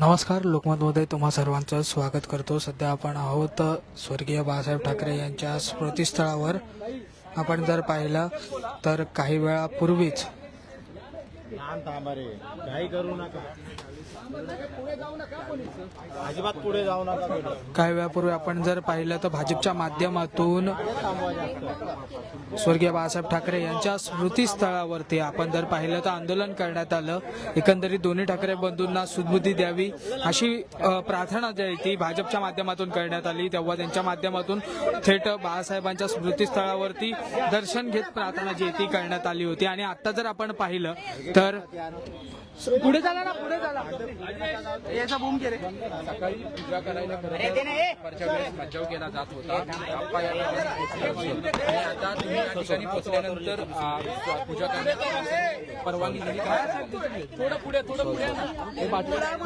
नमस्कार लोकमतमध्ये तुम्हा सर्वांचं स्वागत करतो. सध्या आपण आहोत स्वर्गीय बाळासाहेब ठाकरे यांच्या स्मृतीस्थळावर. आपण जर पाहिलं तर काही वेळापूर्वीच लहान थांबा रे करू नका. अजिबात पुढे जाऊ नका काही वेळापूर्वी आपण जर पाहिलं तर भाजपच्या माध्यमातून स्वर्गीय बाळासाहेब ठाकरे यांच्या स्मृतीस्थळावरती आपण जर पाहिलं तर आंदोलन करण्यात आलं. एकंदरीत दोन्ही ठाकरे बंधूंना सुदबुद्धी द्यावी अशी अ, प्रार्थना जी आहे ती भाजपच्या माध्यमातून करण्यात आली. तेव्हा त्यांच्या माध्यमातून थेट बाळासाहेबांच्या स्मृतीस्थळावरती दर्शन घेत प्रार्थना जी आहे ती करण्यात आली होती. आणि आता जर आपण पाहिलं तर पुढे झाला ना पुढे झाला याचा बूम केले सकाळी पूजा करायला बचाव केला जात होता. आता तुम्ही या ठिकाणी पोहोचल्यानंतर आ, पूजा करण्याची परवानगी दिली का? थोडं पुढे थोडं पुढे.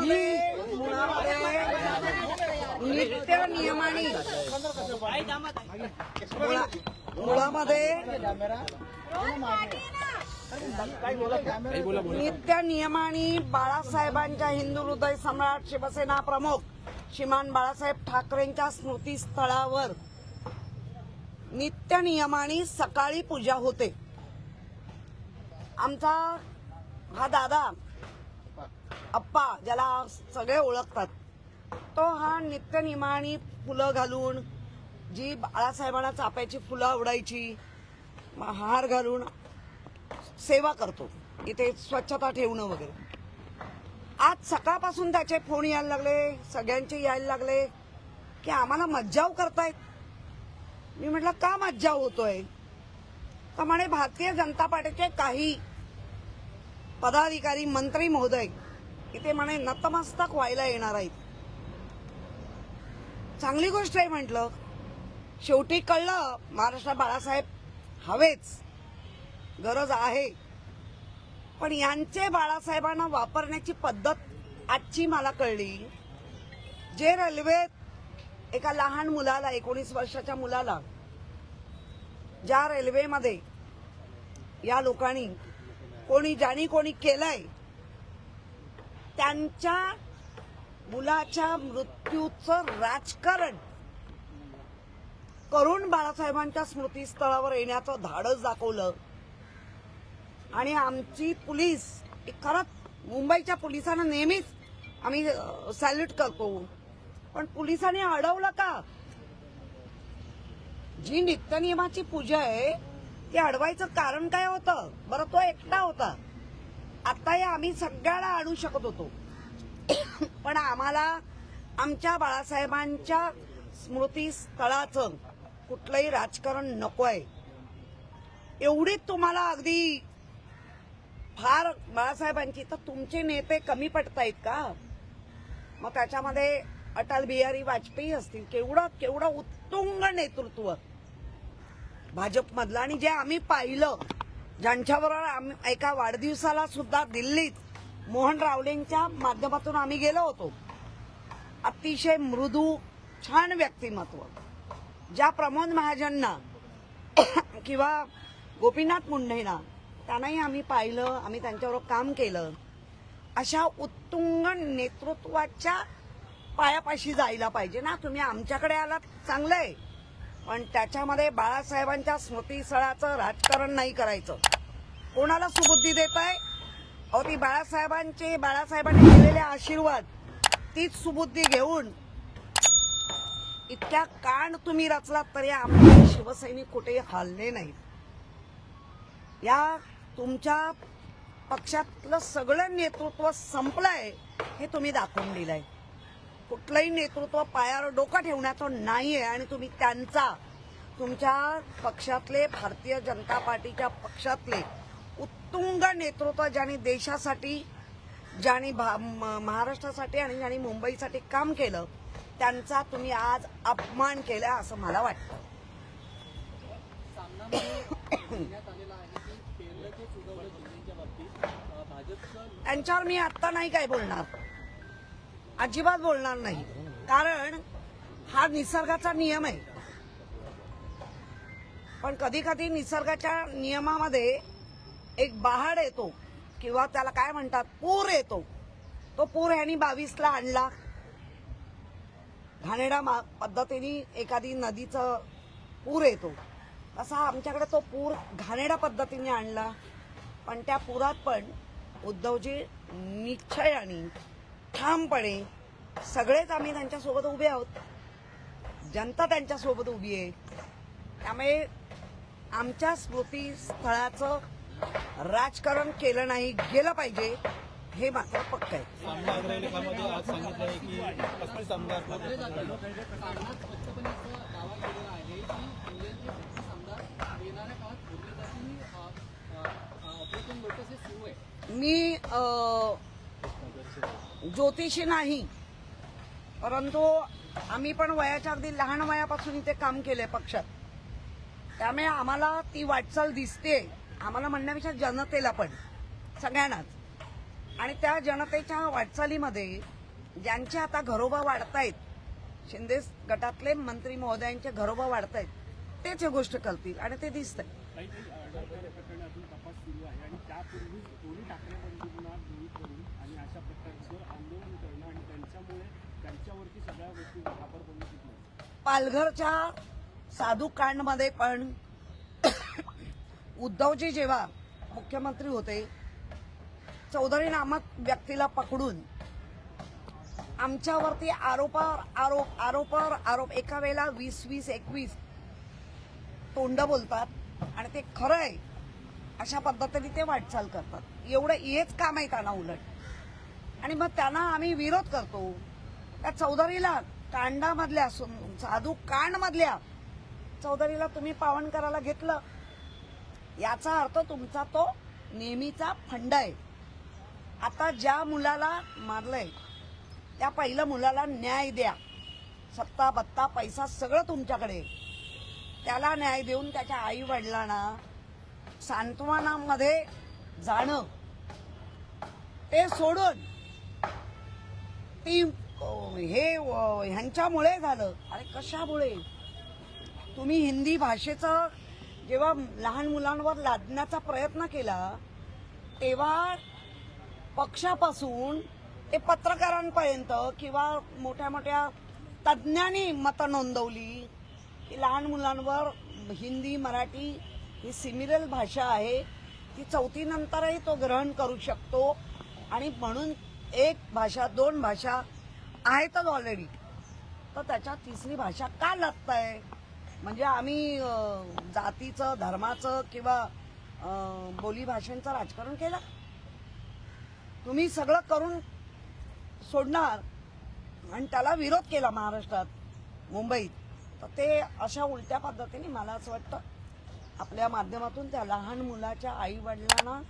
हे. नित्य नियमाने. मुळा- मुळामध्ये नित्य नियमाने बाळासाहेबांच्या हिंदू हृदय सम्राट शिवसेना प्रमुख श्रीमान बाळासाहेब ठाकरेंच्या स्मृतीस्थळावर नित्य नियमाने सकाळी पूजा होते. आमचा हा दादा अप्पा ज्याला सगळे ओळखतात तो हा नित्य नियमाने फुलं घालून जी बाळासाहेबांना चाप्याची फुलं आवडायची हार घालून सेवा करतो. इथे स्वच्छता ठेवणं वगैरे. आज सकाळपासून त्याचे फोन यायला लागले सगळ्यांचे यायला लागले की आम्हाला मज्जाव करतायत. मी म्हटलं का मज्जाव होतोय? तर म्हणे भारतीय जनता पार्टीचे काही पदाधिकारी मंत्री महोदय इथे म्हणे नतमस्तक व्हायला येणार आहेत. चांगली गोष्ट आहे म्हटलं. शेवटी कळलं महाराष्ट्र बाळासाहेब हवेच. गरज आहे. पण यांचे बाळासाहेबांना वापरण्याची पद्धत आजची मला कळली. जे रेल्वेत एका लहान मुलाला एकोणीस वर्षाच्या मुलाला ज्या रेल्वेमध्ये या लोकांनी कोणी ज्यानी कोणी केलंय त्यांच्या मुलाच्या मृत्यूचं राजकारण करून बाळासाहेबांच्या स्मृतीस्थळावर येण्याचं धाडस दाखवलं. आणि आमची पोलीस खरंच मुंबईच्या पोलिसांना नेहमीच आम्ही सॅल्यूट करतो. पण पोलिसांनी अडवलं का? जी नित्यनियमाची पूजा आहे ती अडवायचं कारण काय होतं? बरं तो एकटा होता. आता या आम्ही सगळ्याला आणू शकत होतो. पण आम्हाला आमच्या बाळासाहेबांच्या स्मृतीस्थळाचं कुठलंही राजकारण नको आहे एवढीच तुम्हाला अगदी फार बाळासाहेबांची. तर तुमचे नेते कमी पडतायत का? मग त्याच्यामध्ये अटल बिहारी वाजपेयी असतील. केवढं केवढं उत्तुंग नेतृत्व भाजपमधलं. आणि जे आम्ही पाहिलं ज्यांच्याबरोबर आम्ही एका वाढदिवसाला सुद्धा दिल्लीत मोहन रावलेंच्या माध्यमातून आम्ही गेलो होतो. अतिशय मृदू छान व्यक्तिमत्व. ज्या प्रमोद महाजनना किंवा गोपीनाथ मुंडेंना त्यांनाही आम्ही पाहिलं आम्ही त्यांच्याबरोबर काम केलं. अशा उत्तुंग नेतृत्वाच्या पायापाशी जायला पाहिजे ना. तुम्ही आमच्याकडे आलात चांगलं आहे पण त्याच्यामध्ये बाळासाहेबांच्या स्मृतीस्थळाचं राजकारण नाही करायचं. कोणाला सुबुद्धी देत आहे अहो ती बाळासाहेबांचे बाळासाहेबांनी दिलेले आशीर्वाद तीच सुबुद्धी घेऊन इतक्या कांड तुम्ही रचलात तरी आमचे शिवसैनिक कुठेही हलले नाहीत. या तुमच्या पक्षातलं सगळं नेतृत्व संपलंय हे तुम्ही दाखवून दिलंय. कुठलंही नेतृत्व पायावर डोकं ठेवण्याचं नाहीये आणि तुम्ही त्यांचा तुमच्या पक्षातले भारतीय जनता पार्टीच्या पक्षातले उत्तुंग नेतृत्व ज्यांनी देशासाठी ज्यांनी भा- म- महाराष्ट्रासाठी आणि ज्यांनी मुंबईसाठी काम केलं त्यांचा तुम्ही आज अपमान केला असं मला वाटतं. त्यांच्यावर मी आत्ता नाही काय बोलणार. अजिबात बोलणार नाही. कारण हा निसर्गाचा नियम आहे. पण कधी कधी निसर्गाच्या नियमामध्ये एक बहाड येतो किंवा त्याला काय म्हणतात? पूर येतो. तो पूर ह्यांनी बावीसला आणला. घाणेडा मा- पद्धतीने एखादी नदीचं पूर येतो. तसा आमच्याकडे तो पूर घाणेडा पद्धतीने आणला. पण त्या पुरात पण उद्धवजी निश्चयाने ठामपणे सगळेच आम्ही त्यांच्यासोबत उभे आहोत जनता त्यांच्यासोबत उभी आहे त्यामुळे आमच्या स्मृतीस्थळाचं राजकारण केलं नाही गेलं पाहिजे हे मात्र पक्क आहे सामना मी ज्योतिषी नाही परंतु आम्ही पण वयाच्या अगदी लहान वयापासून इथे काम केलंय पक्षात. त्यामुळे आम्हाला ती वाटचाल दिसते आम्हाला म्हणण्यापेक्षा जनतेला पण सगळ्यांनाच. आणि त्या जनतेच्या वाटचालीमध्ये ज्यांचे आता घरोबा वाढतायत शिंदे गटातले मंत्री महोदयांचे घरोबा वाढतायत तेच हे गोष्ट कळतील आणि ते पालघरच्या साधू कांडमध्ये पण उद्धवजी जेव्हा मुख्यमंत्री होते चौधरी नामक व्यक्तीला पकडून आमच्यावरती आरोपावर आरोप आरोपावर आरोप एका वेळेला वीस वीस एकवीस तोंड बोलतात. आणि ते खरं आहे अशा पद्धतीने ते वाटचाल करतात. एवढं हेच काम आहे त्यांना उलट. आणि मग त्यांना आम्ही विरोध करतो. त्या चौधरीला कांडामधल्या साधू कांडमधल्या चौधरीला तुम्ही पावन करायला घेतलं. याचा अर्थ तुमचा तो नेहमीचा फंड आहे. आता ज्या मुलाला मारलंय त्या पहिलं मुलाला न्याय द्या. सत्ता बत्ता पैसा सगळं तुमच्याकडे आहे. त्याला न्याय देऊन त्याच्या आई वडिलांना सांत्वनामध्ये जाणं ते सोडून ती हे ह्यांच्यामुळे झालं. अरे कशामुळे? तुम्ही हिंदी भाषेचं जेव्हा लहान मुलांवर लादण्याचा प्रयत्न केला तेव्हा पक्षापासून ते पत्रकारांपर्यंत किंवा मोठ्या मोठ्या तज्ज्ञांनी मतं नोंदवली की लहान मुलांवर हिंदी मराठी ही सिमिरल भाषा आहे. ती चौथीनंतरही तो ग्रहण करू शकतो. आणि म्हणून एक भाषा दोन भाषा आहेतच ऑलरेडी तर त्याच्यात तिसरी भाषा का आहे म्हणजे आम्ही जातीचं धर्माचं किंवा बोलीभाषांचं बोली भाषेचं राजकारण केलं? तुम्ही सगळं करून सोडणार आणि त्याला विरोध केला महाराष्ट्रात मुंबईत. तर ते अशा उलट्या पद्धतीने मला असं वाटतं आपल्या माध्यमातून त्या लहान मुलाच्या आई वडिलांना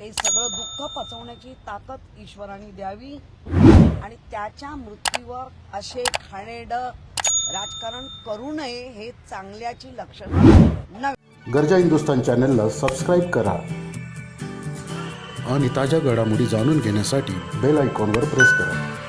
ते सगळं दुःख पचवण्याची ताकद ईश्वराने द्यावी आणि त्याच्या मृत्यूवर असे खाणेड राजकारण करू नये हे चांगल्याची लक्षणं गरजा हिंदुस्तान चॅनलला सबस्क्राईब करा आणि ताज्या घडामोडी जाणून घेण्यासाठी बेल आयकॉनवर प्रेस करा.